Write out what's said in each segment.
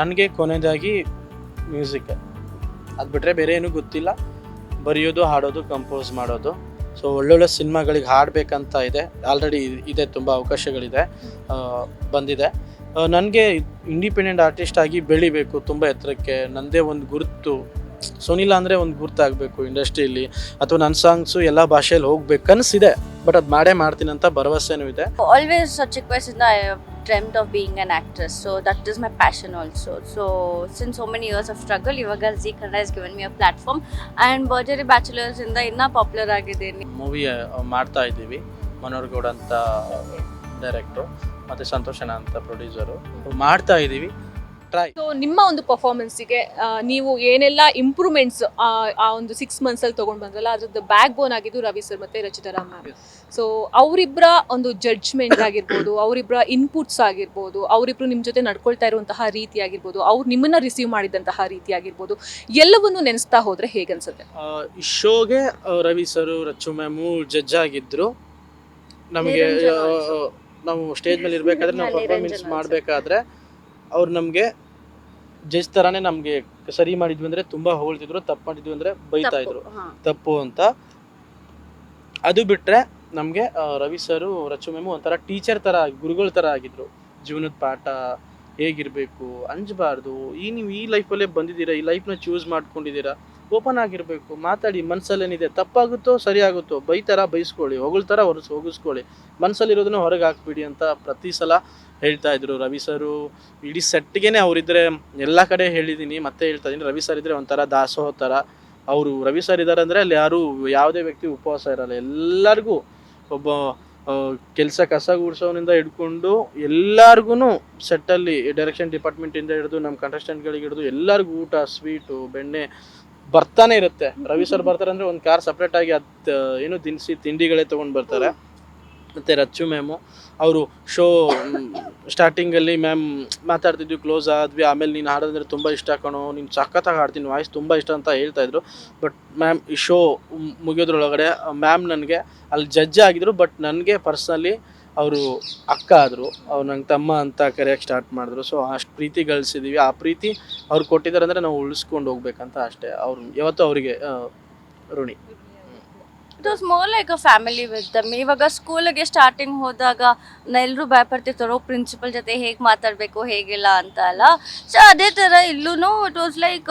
ನನಗೆ ಕೊನೆಯದಾಗಿ ಮ್ಯೂಸಿಕ್ ಅದು ಬಿಟ್ಟರೆ ಬೇರೆ ಏನೂ ಗೊತ್ತಿಲ್ಲ. ಬರೆಯೋದು, ಹಾಡೋದು ಕಂಪೋಸ್ ಮಾಡೋದು. ಸೊ ಒಳ್ಳೊಳ್ಳೆ ಸಿನಿಮಾಗಳಿಗೆ ಹಾಡಬೇಕಂತ ಇದೆ. ಆಲ್ರೆಡಿ ಇದೆ, ತುಂಬ ಅವಕಾಶಗಳಿದೆ ಬಂದಿದೆ. ನನಗೆ ಇಂಡಿಪೆಂಡೆಂಟ್ ಆರ್ಟಿಸ್ಟ್ ಆಗಿ ಬೆಳಿಬೇಕು, ತುಂಬ ಎತ್ತರಕ್ಕೆ. ನನ್ನದೇ ಒಂದು ಗುರುತು. ಸುನಿಲ ಅಂದರೆ ಒಂದು ಗುರುತಾಗಬೇಕು ಇಂಡಸ್ಟ್ರಿಯಲ್ಲಿ. ಅಥವಾ ನನ್ನ ಸಾಂಗ್ಸು ಎಲ್ಲ ಭಾಷೆಯಲ್ಲಿ ಹೋಗ್ಬೇಕು ಕನಸಿದೆ ಬಟ್ ಅದು ಮಾಡೇ ಮಾಡ್ತೀನಿ ಅಂತ ಭರವಸೆನೂ ಇದೆ. ಆಲ್ವೇಸ್ ಚಿಕ್ಕ ವಯಸ್ಸಿಂದ dreamt of being an actress so that is my passion also so since so many years of struggle ಇವಾಗ Z Kannada has given me a platform and Bharjari bachelors ಇಂದ ಇನ್ನ ಪಾಪ್ಯುಲರ್ ಆಗಿದ್ದೀನಿ ಮೂವಿ ಮಾಡ್ತಾ ಇದ್ದೀವಿ Manohar Gaud ಅಂತ ಡೈರೆಕ್ಟ್ರು ಮತ್ತು ಸಂತೋಷಣ ಅಂತ producer ಮಾಡ್ತಾ ಇದ್ದೀವಿ ಟ್ರೈ ಸೊ ನಿಮ್ಮ ಒಂದು ಪರ್ಫಾರ್ಮೆನ್ಸಿಗೆ ನೀವು ಏನೆಲ್ಲ ಇಂಪ್ರೂವ್ಮೆಂಟ್ಸ್ ಆ ಒಂದು ಸಿಕ್ಸ್ ಮಂತ್ಸಲ್ಲಿ ತಗೊಂಡ್ ಬಂದ್ರಲ್ಲ ಅದ್ರದ್ದು ಬ್ಯಾಕ್ ಬೋನ್ ಆಗಿದ್ದು ರವಿ ಸರ್ ಮತ್ತೆ ರಚಿತಾ ರಾಮ್ ಮ್ಯಾಮ್ ಸೊ ಅವರಿಬ್ಬರ ಒಂದು ಜಡ್ಜ್ಮೆಂಟ್ ಆಗಿರ್ಬೋದು ಅವರಿಬ್ಬರ ಇನ್ಪುಟ್ಸ್ ಆಗಿರ್ಬೋದು ಅವರಿಬ್ರು ನಿಮ್ಮ ಜೊತೆ ನಡ್ಕೊಳ್ತಾ ಇರುವಂತಹ ರೀತಿ ಆಗಿರ್ಬೋದು ಅವ್ರು ನಿಮ್ಮನ್ನ ರಿಸೀವ್ ಮಾಡಿದಂತಹ ರೀತಿ ಆಗಿರ್ಬೋದು ಎಲ್ಲವನ್ನು ನೆನೆಸ್ತಾ ಹೋದ್ರೆ ಹೇಗನ್ಸುತ್ತೆ ಈ ಶೋಗೆ Ravi sir Rachu ma'am judge ಆಗಿದ್ರು. ನಮಗೆ ನಾವು ಸ್ಟೇಜ್ ಮೇಲೆ ಇರಬೇಕಾದ್ರೆ ನಾವು ಪರ್ಫಾರ್ಮೆನ್ಸ್ ಮಾಡಬೇಕಾದ್ರೆ ಅವ್ರು ನಮಗೆ ಜಡ್ಜ್ ತರಾನೇ ನಮಗೆ ಸರಿ ಮಾಡಿದ್ವಿ ಅಂದ್ರೆ ತುಂಬಾ ಹೊಗಳ್ತಿದ್ರು ತಪ್ಪು ಮಾಡಿದ್ವಿ ಅಂದ್ರೆ ಬೈತಾ ಇದ್ರು. ತಪ್ಪು ಅಂತ. ಅದು ಬಿಟ್ರೆ ನಮಗೆ ರವಿ ಸರು ರಚು ಮೇಮು ಒಂಥರ ಟೀಚರ್ ತರ ಗುರುಗಳ ತರ ಆಗಿದ್ರು. ಜೀವನದ ಪಾಠ ಹೇಗಿರ್ಬೇಕು ಅಂಜಬಾರ್ದು ಈ ನೀವು ಈ ಲೈಫಲ್ಲೇ ಬಂದಿದ್ದೀರಾ ಈ ಲೈಫ್ನ ಚೂಸ್ ಮಾಡ್ಕೊಂಡಿದ್ದೀರಾ ಓಪನ್ ಆಗಿರಬೇಕು, ಮಾತಾಡಿ ಮನಸ್ಸಲ್ಲೇನಿದೆ ತಪ್ಪಾಗುತ್ತೋ ಸರಿ ಆಗುತ್ತೋ ಬೈತಾರ, ಬೈಸ್ಕೊಳ್ಳಿ, ಹೊಗಳ್ತಾರ ಹೊರಸ್ ಹೋಗಿಸ್ಕೊಳ್ಳಿ. ಮನಸ್ಸಲ್ಲಿರೋದನ್ನ ಹೊರಗೆ ಹಾಕ್ಬಿಡಿ ಅಂತ ಪ್ರತಿ ಸಲ ಹೇಳ್ತಾ ಇದ್ರು ರವಿ ಸರು. ಇಡೀ ಸೆಟ್ಗೆನೆ ಅವರಿದ್ರೆ, ಎಲ್ಲ ಕಡೆ ಹೇಳಿದ್ದೀನಿ ಮತ್ತೆ ಹೇಳ್ತಾ ಇದ್ದೀನಿ. ರವಿ ಸರ್ ಇದ್ರೆ ಒಂಥರ ದಾಸೋಹ ಥರ ಅವರು. ರವಿ ಸರ್ ಇದ್ದಾರೆ ಅಂದರೆ ಅಲ್ಲಿ ಯಾರು ಯಾವುದೇ ವ್ಯಕ್ತಿ ಉಪವಾಸ ಇರಲ್ಲ. ಎಲ್ಲರಿಗೂ ಒಬ್ಬ ಕೆಲಸ ಕಸ ಗುಡಿಸೋನಿಂದ ಹಿಡ್ಕೊಂಡು ಎಲ್ಲರಿಗೂ ಸೆಟ್ಟಲ್ಲಿ ಡೈರೆಕ್ಷನ್ ಡಿಪಾರ್ಟ್ಮೆಂಟಿಂದ ಹಿಡಿದು ನಮ್ಮ ಕಂಟೆಸ್ಟೆಂಟ್ಗಳಿಗೆ ಹಿಡಿದು ಎಲ್ಲರಿಗೂ ಊಟ ಸ್ವೀಟು ಬೆಣ್ಣೆ ಬರ್ತಾನೆ ಇರುತ್ತೆ. ರವಿ ಸರ್ ಬರ್ತಾರೆ ಅಂದ್ರೆ ಒಂದು ಕಾರ್ ಸಪ್ರೇಟ್ ಆಗಿ ಅದು ಏನು ದಿನಸಿ ತಿಂಡಿಗಳೇ ತೊಗೊಂಡು ಬರ್ತಾರೆ. ಮತ್ತೆ ರಚ್ಚು ಮ್ಯಾಮು ಅವರು ಶೋ ಸ್ಟಾರ್ಟಿಂಗಲ್ಲಿ ಮ್ಯಾಮ್ ಮಾತಾಡ್ತಿದ್ವಿ ಕ್ಲೋಸ್ ಆದ್ವಿ. ಆಮೇಲೆ ನೀನು ಹಾಡೋದಂದ್ರೆ ತುಂಬ ಇಷ್ಟ ಕಣೋ, ನೀನು ಸಖತ್ತಾಗಿ ಹಾಡ್ತೀನಿ, ವಾಯ್ಸ್ ತುಂಬ ಇಷ್ಟ ಅಂತ ಹೇಳ್ತಾ ಇದ್ರು. ಬಟ್ ಮ್ಯಾಮ್ ಈ ಶೋ ಮುಗಿಯೋದ್ರೊಳಗಡೆ ಮ್ಯಾಮ್ ನನಗೆ ಅಲ್ಲಿ ಜಡ್ಜ್ ಆಗಿದ್ರು ಬಟ್ ನನಗೆ ಪರ್ಸ್ನಲಿ ಅವರು ಅಕ್ಕ ಆದರು, ಅವ್ರು ನಂಗೆ ತಮ್ಮ ಅಂತ ಕರೆಯೋಕ್ಕೆ ಸ್ಟಾರ್ಟ್ ಮಾಡಿದ್ರು. ಸೊ ಅಷ್ಟು ಪ್ರೀತಿ ಗಳಿಸಿದೀವಿ. ಆ ಪ್ರೀತಿ ಅವ್ರು ಕೊಟ್ಟಿದ್ದಾರೆ ಅಂದರೆ ನಾವು ಉಳಿಸ್ಕೊಂಡು ಹೋಗ್ಬೇಕಂತ ಅಷ್ಟೇ. ಅವ್ರು, ಯಾವತ್ತೂ ಅವರಿಗೆ ಋಣಿ. It was more like a family with them ಇವಾಗ ಸ್ಕೂಲಿಗೆ ಸ್ಟಾರ್ಟಿಂಗ್ ಹೋದಾಗ ಎಲ್ಲರೂ ಭಯಪಡ್ತಿರ್ತಾರೋ ಪ್ರಿನ್ಸಿಪಲ್ ಜೊತೆ ಹೇಗೆ ಮಾತಾಡಬೇಕು, ಹೇಗಿಲ್ಲ ಅಂತ ಅಲ್ಲ. ಸೊ ಅದೇ ಥರ ಇಲ್ಲೂ it was like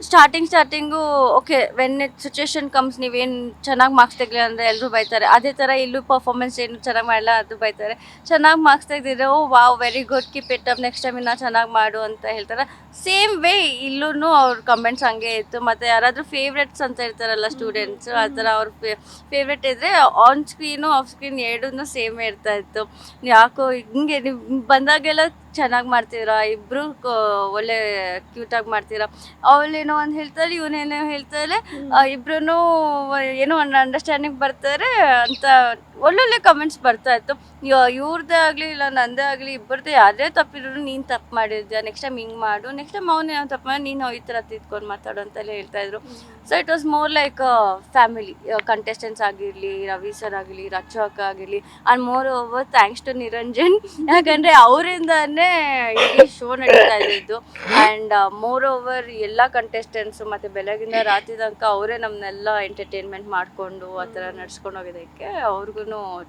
starting starting okay when it situation comes ನೀವೇನು ಚೆನ್ನಾಗಿ ಮಾರ್ಕ್ಸ್ ತೆಗಲಿ ಅಂದರೆ ಎಲ್ಲರೂ ಬೈತಾರೆ. ಅದೇ ಥರ ಇಲ್ಲೂ ಪರ್ಫಾರ್ಮೆನ್ಸ್ ಏನು ಚೆನ್ನಾಗಿ ಮಾಡಲ್ಲ ಅದು ಬೈತಾರೆ. ಚೆನ್ನಾಗಿ ಮಾರ್ಕ್ಸ್ ತೆಗೆದಿದ್ರೆ, ಓ wow very good keep it up next time ಇನ್ನೂ ಚೆನ್ನಾಗಿ ಮಾಡು ಅಂತ ಹೇಳ್ತಾರೆ. ಸೇಮ್ ವೇ ಇಲ್ಲೂ ಅವ್ರ ಕಮೆಂಟ್ಸ್ ಹಂಗೆ ಇತ್ತು. ಮತ್ತು ಯಾರಾದರೂ ಫೇವ್ರೆಟ್ಸ್ ಅಂತ ಇರ್ತಾರಲ್ಲ ಸ್ಟೂಡೆಂಟ್ಸ್ ಆ ಥರ ಅವ್ರ ಫೇವ್ರೆಟ್ ಇದ್ದರೆ ಆನ್ ಸ್ಕ್ರೀನು ಆಫ್ ಸ್ಕ್ರೀನ್ ಎರಡೂ ಸೇಮೇ ಇರ್ತಾ ಇತ್ತು. ಯಾಕೋ, ಹಿಂಗೆ, ನೀವು ಬಂದಾಗೆಲ್ಲ ಚೆನ್ನಾಗಿ ಮಾಡ್ತೀರಾ ಇಬ್ಬರು ಒಳ್ಳೆ ಕ್ಯೂಟಾಗಿ ಮಾಡ್ತೀರಾ ಅವಳೇನೋ ಒಂದು ಹೇಳ್ತಾರೆ ಇವನೇನೋ ಹೇಳ್ತಾರೆ ಇಬ್ರು ಏನೋ ಒಂದು ಅಂಡರ್ಸ್ಟ್ಯಾಂಡಿಂಗ್ ಬರ್ತಾರೆ ಅಂತ ಒಳ್ಳೊಳ್ಳೆ ಕಮೆಂಟ್ಸ್ ಬರ್ತಾ ಇತ್ತು. ಇವ್ರದ್ದೇ ಆಗಲಿ ಇಲ್ಲ, ನಂದೇ ಆಗಲಿ ಇಬ್ಬರದ್ದು ಯಾವುದೇ ತಪ್ಪಿದ್ರು ನೀನು ತಪ್ಪು ಮಾಡಿದ್ಯಾ ನೆಕ್ಸ್ಟ್ ಟೈಮ್ ಹಿಂಗೆ ಮಾಡು ನೆಕ್ಸ್ಟ್ ಟೈಮ್ ಅವನೇ ತಪ್ಪು ಮಾಡಿ, ನೀನು ಈ ಥರ ತಿದ್ಕೊಂಡು ಮಾತಾಡು ಅಂತೆಲ್ಲ ಹೇಳ್ತಾ ಇದ್ರು. So it was more like family contestants ಆಗಿರಲಿ, ರವಿ ಸರ್ ಆಗಲಿ ರಚ್ಚು ಅಕ್ಕ ಆಗಿರಲಿ and moreover thanks to Niranjan. ಯಾಕಂದರೆ ಅವರಿಂದನೇ ಇಡೀ ಶೋ ನಡೀತಾ ಇದ್ದಿದ್ದು. ಅಂಡ್ ಮೋರ್ ಓವರ್ ಎಲ್ಲ ಕಂಟೆಸ್ಟೆಂಟ್ಸ್ ಮತ್ತೆ ಬೆಳಗಿಂದ ರಾತ್ರಿ ತನಕ ಅವರೇ ನಮ್ಮನ್ನೆಲ್ಲ ಎಂಟರ್ಟೈನ್ಮೆಂಟ್ ಮಾಡ್ಕೊಂಡು ಆ ಥರ ನಡ್ಸ್ಕೊಂಡು ಹೋಗಿದ್ದಕ್ಕೆ ಅವ್ರಿಗೂ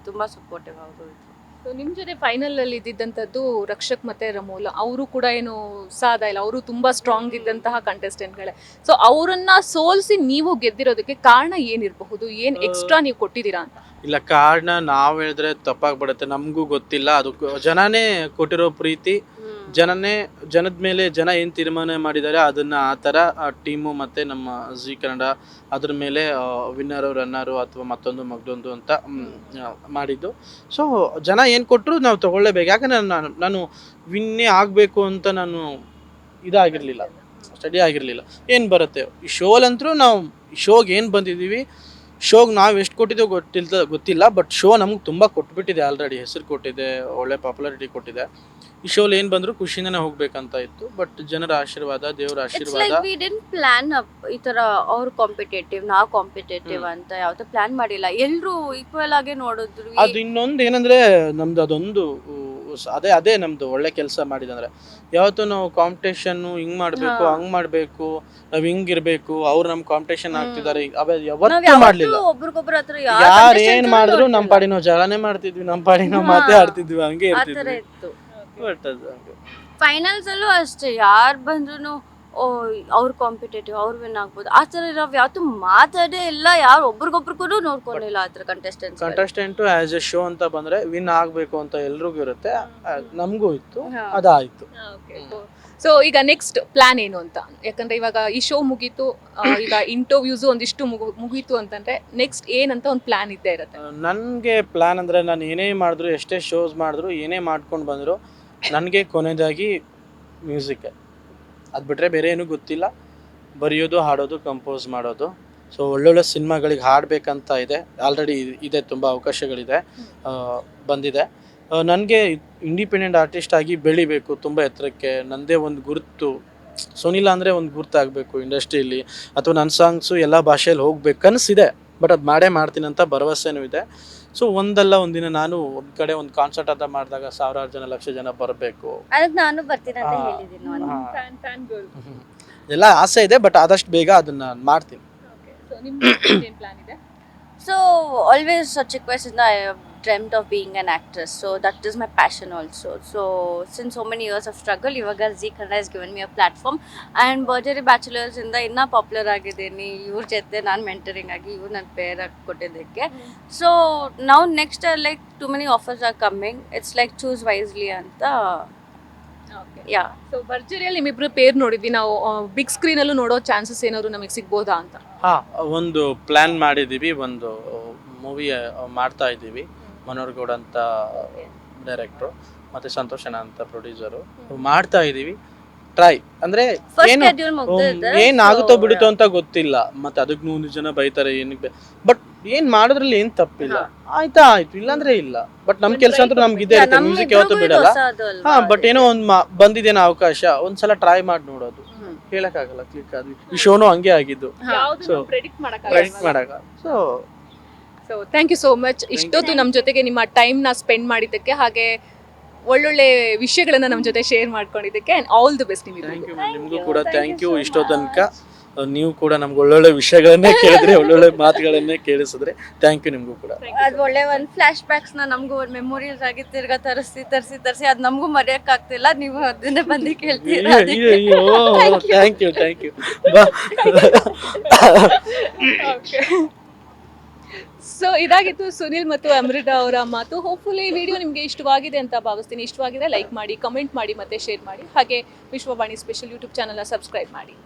ತುಂಬ ಸಪೋರ್ಟಿವ್ ಅವರು ನಿಮ್ಮ ಜೊತೆ ಫೈನಲ್ ಅಲ್ಲಿ ಇದ್ದಿದ್ದಂಥದ್ದು ರಕ್ಷಕ್ ಮತ್ತೆ ರಮೋಲ. ಅವರು ಕೂಡ ಏನು ಸಾಧ ಇಲ್ಲ. ಅವರು ತುಂಬಾ ಸ್ಟ್ರಾಂಗ್ ಇದ್ದಂತಹ ಕಂಟೆಸ್ಟೆಂಟ್ಗಳೇ ಸೊ ಅವರನ್ನ ಸೋಲಿಸಿ ನೀವು ಗೆದ್ದಿರೋದಕ್ಕೆ ಕಾರಣ ಏನಿರಬಹುದು? ಏನ್ ಎಕ್ಸ್ಟ್ರಾ ನೀವು ಕೊಟ್ಟಿದ್ದೀರಾ ಅಂತ? ಇಲ್ಲ ಕಾರಣ ನಾವು ಹೇಳಿದ್ರೆ ತಪ್ಪಾಗ್ಬಿಡುತ್ತೆ. ನಮಗೂ ಗೊತ್ತಿಲ್ಲ. ಅದು ಜನನೇ ಕೊಟ್ಟಿರೋ ಪ್ರೀತಿ. ಜನನೇ ಜನದ ಮೇಲೆ ಜನ ಏನು ತೀರ್ಮಾನ ಮಾಡಿದ್ದಾರೆ ಅದನ್ನು ಆ ಥರ ಟೀಮು ಮತ್ತು ನಮ್ಮ ಜಿ ಕನ್ನಡ ಅದ್ರ ಮೇಲೆ ವಿನ್ನರು ರನ್ನರು ಅಥವಾ ಮತ್ತೊಂದು ಮಗದೊಂದು ಅಂತ ಮಾಡಿದ್ದು. ಸೊ ಜನ ಏನು ಕೊಟ್ಟರು ನಾವು ತೊಗೊಳ್ಳೇಬೇಕು. ಯಾಕಂದರೆ ನಾನು ನಾನು ವಿನ್ನೇ ಆಗಬೇಕು ಅಂತ ನಾನು ಇದಾಗಿರಲಿಲ್ಲ. ಸ್ಟಡಿ ಆಗಿರಲಿಲ್ಲ. ಏನು ಬರುತ್ತೆ? ಈ ಶೋಲಂತರೂ ನಾವು ಶೋಗೆ ಏನು ಬಂದಿದ್ದೀವಿ? ಶೋಗೆ ನಾವು ಎಷ್ಟು ಕೊಟ್ಟಿದ್ದೇವೆ ಗೊತ್ತಿಲ್ಲ ಗೊತ್ತಿಲ್ಲ ಬಟ್ ಶೋ ನಮ್ಗೆ ತುಂಬ ಕೊಟ್ಬಿಟ್ಟಿದೆ ಆಲ್ರೆಡಿ ಹೆಸರು ಕೊಟ್ಟಿದೆ ಒಳ್ಳೆ ಪಾಪ್ಯುಲಾರಿಟಿ ಕೊಟ್ಟಿದೆ. ಈ ಶೋಲಿ ಏನು ಬಂದರೂ ಖುಷಿಯಿಂದನೇ ಹೋಗ್ಬೇಕಂತ ಇತ್ತು ಬಟ್ ಜನರ ಆಶೀರ್ವಾದ ದೇವರ ಇಟ್ಸ್ ಆಶೀರ್ವಾದ. ಲೈಕ್ ವಿ ಡೆಂಟ್ ಪ್ಲಾನ್ ಈ ತರ ಅವ್ರು ಕಾಂಪಿಟೇಟಿವ್ ನಾವು ಕಾಂಪಿಟೇಟಿವ್ ಅಂತ ಯಾವ್ದು ಪ್ಲಾನ್ ಮಾಡಿಲ್ಲ. ಎಲ್ರು ಈಕ್ವಲ್ ಆಗಿ ನೋಡಿದ್ರು. ಅದು ಇನ್ನೊಂದು ಏನಂದ್ರೆ ನಮ್ದು ಅದೊಂದು ಉ, ಅದೇ ಅದೇ ನಮ್ದು ಒಳ್ಳೆ ಕೆಲಸ ಮಾಡಿದಂದ್ರೆ. ಯಾವತ್ತೂ ನಾವು ಕಾಂಪಿಟೇಷನ್ ಹಿಂಗ್ ಮಾಡ್ಬೇಕು. ಹಂಗ್ ಮಾಡ್ಬೇಕು ನಾವ್ ಹಿಂಗ್ ಇರ್ಬೇಕು ಅವ್ರು ನಮ್ ಕಾಂಪಿಟೇಷನ್. ಆಗ್ತಿದ್ದಾರೆ ಯಾವತ್ತೂ ಮಾಡ್ಲಿಲ್ಲ. ಯಾವತ್ತೂ ಒಬ್ರಿಗೊಬ್ರ ಹತ್ರ ಯಾರ್ ಏನ್ ಮಾಡಿದ್ರು ನಮ್ ಪಾಡಿ ನಾವು ಜಗಳನೆ ಮಾಡ್ತಿದ್ವಿ. ನಮ್ ಪಾಡಿ ನಾವು. ಮಾತೇ ಆಡ್ತಿದ್ವಿ. ಹಂಗೆ ಇರ್ತಿದ್ವಿ. ಇತ್ತು. ಬಟ್ ಅದು ಫೈನಲ್ಸ್ ಅಲ್ಲೂ ಅಷ್ಟೇ. ಯಾರು ಬಂದ್ರು ಓ ಅವ್ರು ಕಾಂಪಿಟೇಟಿವ್ ಅವ್ರು ವಿನ್ ಆಗ್ಬೋದು. ಆ ಥರ ನಾವು ಯಾವತ್ತು ಮಾತಾಡೇ ಇಲ್ಲ. ಯಾರು ಒಬ್ರಿಗೊಬ್ರಿಗೂ ನೋಡ್ಕೊಂಡಿಲ್ಲ ಆ ಥರ contestant contestant as a show ಅಂತ ಬಂದ್ರೆ ವಿನ್ ಆಗಬೇಕು ಅಂತ ಎಲ್ರಿಗೂ ಇರುತ್ತೆ. ನಮಗೂ ಇತ್ತು. ಅದಾಯಿತು. ಸೊ ಈಗ ನೆಕ್ಸ್ಟ್ ಪ್ಲಾನ್ ಏನು ಅಂತ? ಯಾಕಂದ್ರೆ ಇವಾಗ ಈ ಶೋ ಮುಗೀತು ಈಗ ಇಂಟರ್ವ್ಯೂಸು ಒಂದಿಷ್ಟು ಮುಗು ಮುಗೀತು ಅಂತಂದ್ರೆ ನೆಕ್ಸ್ಟ್ ಏನಂತ ಒಂದು ಪ್ಲಾನ್ ಇದ್ದೇ ಇರುತ್ತೆ? ನನಗೆ ಪ್ಲಾನ್ ಅಂದರೆ ನಾನು ಏನೇ ಮಾಡಿದ್ರು ಎಷ್ಟೇ ಶೋಸ್ ಮಾಡಿದ್ರು ಏನೇ ಮಾಡ್ಕೊಂಡು ಬಂದರು ನನಗೆ ಕೊನೆಯದಾಗಿ ಮ್ಯೂಸಿಕ್ ಅದು ಬಿಟ್ಟರೆ ಬೇರೆ ಏನೂ ಗೊತ್ತಿಲ್ಲ. ಬರೆಯೋದು ಹಾಡೋದು ಕಂಪೋಸ್ ಮಾಡೋದು. ಸೊ ಒಳ್ಳೊಳ್ಳೆ ಸಿನಿಮಾಗಳಿಗೆ ಹಾಡಬೇಕಂತ ಇದೆ. ಆಲ್ರೆಡಿ ಇದೆ ತುಂಬ ಅವಕಾಶಗಳಿದೆ. ಬಂದಿದೆ. ನನಗೆ ಇಂಡಿಪೆಂಡೆಂಟ್ ಆರ್ಟಿಸ್ಟ್ ಆಗಿ ಬೆಳಿಬೇಕು ತುಂಬ ಎತ್ತರಕ್ಕೆ. ನನ್ನದೇ ಒಂದು ಗುರುತು. ಸೋನಿಲ್ಲ ಅಂದರೆ ಒಂದು ಗುರುತಾಗಬೇಕು ಇಂಡಸ್ಟ್ರಿಯಲ್ಲಿ ಅಥವಾ ನನ್ನ ಸಾಂಗ್ಸು ಎಲ್ಲ ಭಾಷೆಯಲ್ಲಿ ಹೋಗ್ಬೇಕು. ಕನಸಿದೆ ಬಟ್ ಅದು ಮಾಡೇ ಮಾಡ್ತೀನಿ ಅಂತ ಭರವಸೆನೂ ಇದೆ. ಸೊ ಒಂದಲ್ಲ ಒಂದಿನ ನಾನು ಒಂದ್ ಕಡೆ ಒಂದು ಕಾನ್ಸರ್ಟ್ ಅಂತ ಮಾಡಿದಾಗ ಸಾವಿರಾರು ಜನ ಲಕ್ಷ ಜನ ಬರಬೇಕು. ಅದಕ್ಕೆ ನಾನು ಬರ್ತೀನಿ ಅಂತ ಹಾ. ಹೇಳಿದ್ದೀನಿ ನಾನು ಎಲ್ಲ ಆಸೆ ಇದೆ ಬಟ್ ಆದಷ್ಟು ಬೇಗ ಅದನ್ನ ಮಾಡ್ತೀನಿ. ಪ್ಲಾನ್ ಇದೆ? ಸೊ ಆಲ್ವೇಸ್ ಚಿಕ್ಕ ವಯಸ್ಸಿಂದ ನಾ have dreamt of being an actress. So that is my passion also. So since so many years of struggle ಇವಾಗ Zee Kannada has given me a platform. And Bharjari bachelors ಇಂದ ಇನ್ನೂ popular ಆಗಿದ್ದೀನಿ. ಇವ್ರ ಜೊತೆ ನಾನು ಮೆಂಟರಿಂಗ್ ಆಗಿ ಇವ್ರು ನನ್ನ ಪೇರ್ ಕೊಟ್ಟಿದ್ದಕ್ಕೆ. ಸೊ ನಾವು next like too many offers are coming it's like choose wisely ಅಂತ. ಯಾ ಸೊ ಭರ್ಜರಿಯಲ್ಲಿ ನಿಮ್ಮಿಬ್ರು ಪೇರ್ ನೋಡಿದ್ವಿ. ನಾವು ಬಿಗ್ ಸ್ಕ್ರೀನಲ್ಲೂ ನೋಡೋ ಚಾನ್ಸಸ್ ಏನಾದ್ರು ನಮಗೆ ಸಿಗ್ಬೋದಾ ಅಂತ? ಹಾಂ ಒಂದು ಪ್ಲ್ಯಾನ್ ಮಾಡಿದ್ದೀವಿ. ಒಂದು ಮೂವಿ ಮಾಡ್ತಾ ಇದ್ದೀವಿ. ಮನೋಹರ್ ಗೌಡ್ ಅಂತ ಡೈರೆಕ್ಟ್ರು ಮತ್ತೆ ಸಂತೋಷ್ ಅಣ್ಣ ಅಂತ ಪ್ರೊಡ್ಯೂಸರು ಮಾಡ್ತಾ ಇದ್ದೀವಿ ಟ್ರೈ ಅಂದ್ರೆ ಏನು ಏನಾಗುತ್ತೋ ಮುಗ್ದಿದೆ. ಏನ್ ಆಗುತ್ತೋ ಬಿಡುತ್ತೋ ಅಂತ ಗೊತ್ತಿಲ್ಲ. ಮತ್ತೆ ಅದಕ್ಕೆ ನೂರು ಜನ ಬೈತಾರೆ ಏನಕ್ಕೆ ಬಟ್ ಏನ್ ಮಾಡೋದ್ರಲ್ಲಿ ಏನ್ ತಪ್ಪಿಲ್ಲ. ಆಯ್ತಾ ಆಯ್ತು. ಇಲ್ಲಾಂದ್ರೆ ಇಲ್ಲ. ಬಟ್ ನಮ್ ಕೆಲಸ ಅಂತೂ ನಮ್ಗೆ ಇದೇ ಇರುತ್ತೆ ಮ್ಯೂಸಿಕ್ ಯಾವತ್ತೂ ಬಿಡಲ್ಲ. ಹಾ ಬಟ್ ಏನೋ ಒಂದ್ ಮಾ- ಬಂದಿದೇನೋ ಅವಕಾಶ. ಒಂದ್ಸಲ ಟ್ರೈ ಮಾಡಿ ನೋಡೋದು. ಹೇಳಕ್ಕಾಗಲ್ಲ ಕ್ಲಿಕ್ ಆದ್ವಿ. ಈ ಶೋನು ಹಂಗೆ ಆಗಿದ್ದು. ಸೊ ಪ್ರೆಡಿಕ್ಟ್ ಮಾಡಕ್ so so thank you so much ಇಷ್ಟೊತ್ತು ನಮ್ಮ ಜೊತೆಗೆ ನಿಮ್ಮ ಟೈಮ್ನ ಸ್ಪೆಂಡ್ ಮಾಡಿದ್ದಕ್ಕೆ ಹಾಗೆ ಒಳ್ಳೊಳ್ಳೆ ವಿಷಯಗಳನ್ನು ನಮ್ಮ ಜೊತೆ ಶೇರ್ ಮಾಡ್ಕೊಂಡಿದ್ದಕ್ಕೆ ಆ್ಯಂಡ್ ಆಲ್ ದಿ ಬೆಸ್ಟ್ ನಿಮಗೆ ಥ್ಯಾಂಕ್ ಯು ನಿಮಗೂ ಕೂಡ ಥ್ಯಾಂಕ್ ಯು ಇಷ್ಟೋ ತನಕ ನೀವು ಕೂಡ ನಮ್ಗೆ ಒಳ್ಳೊಳ್ಳೆ ವಿಷಯಗಳನ್ನೇ ಕೇಳಿದ್ರೆ ಒಳ್ಳೊಳ್ಳೆ ಮಾತುಗಳನ್ನೇ ಕೇಳಿಸಿದ್ರೆ ಥ್ಯಾಂಕ್ ಯು ನಿಮಗೂ ಕೂಡ. ಅದು ಒಳ್ಳೆ ಒಂದು ಫ್ಲಾಶ್ ಬ್ಯಾಕ್ಸ್ನ ನಮಗೂ ಒಂದು ಮೆಮೊರೀಸ್ ಆಗಿ ತಿರ್ಗಾ ತರಿಸಿ ತರಿಸಿ ತರಿಸಿ. ಅದು ನಮಗೂ ಮರೆಯೋಕ್ಕಾಗ್ತಿಲ್ಲ ಆಗ್ತಿಲ್ಲ. ನೀವು ಅದನ್ನೇ ಬಂದು ಕೇಳ್ತೀರಾ ಅದಕ್ಕೆ. ಥ್ಯಾಂಕ್ ಯು ಥ್ಯಾಂಕ್ ಯು ಬಾ. ಸೊ ಇದಾಗಿತ್ತು ಸುನಿಲ್ ಮತ್ತು ಅಮೃತ ಅವರ ಮಾತು. ಹೋಪ್ಫುಲಿ ವಿಡಿಯೋ ನಿಮಗೆ ಇಷ್ಟವಾಗಿದೆ ಅಂತ ಭಾವಿಸ್ತೀನಿ. ಇಷ್ಟವಾಗಿದೆ ಲೈಕ್ ಮಾಡಿ ಕಮೆಂಟ್ ಮಾಡಿ ಮತ್ತೆ ಶೇರ್ ಮಾಡಿ. ಹಾಗೆ ವಿಶ್ವವಾಣಿ ಸ್ಪೆಷಲ್ ಯೂಟ್ಯೂಬ್ ಚಾನಲ್ನ ಸಬ್ಸ್ಕ್ರೈಬ್ ಮಾಡಿ.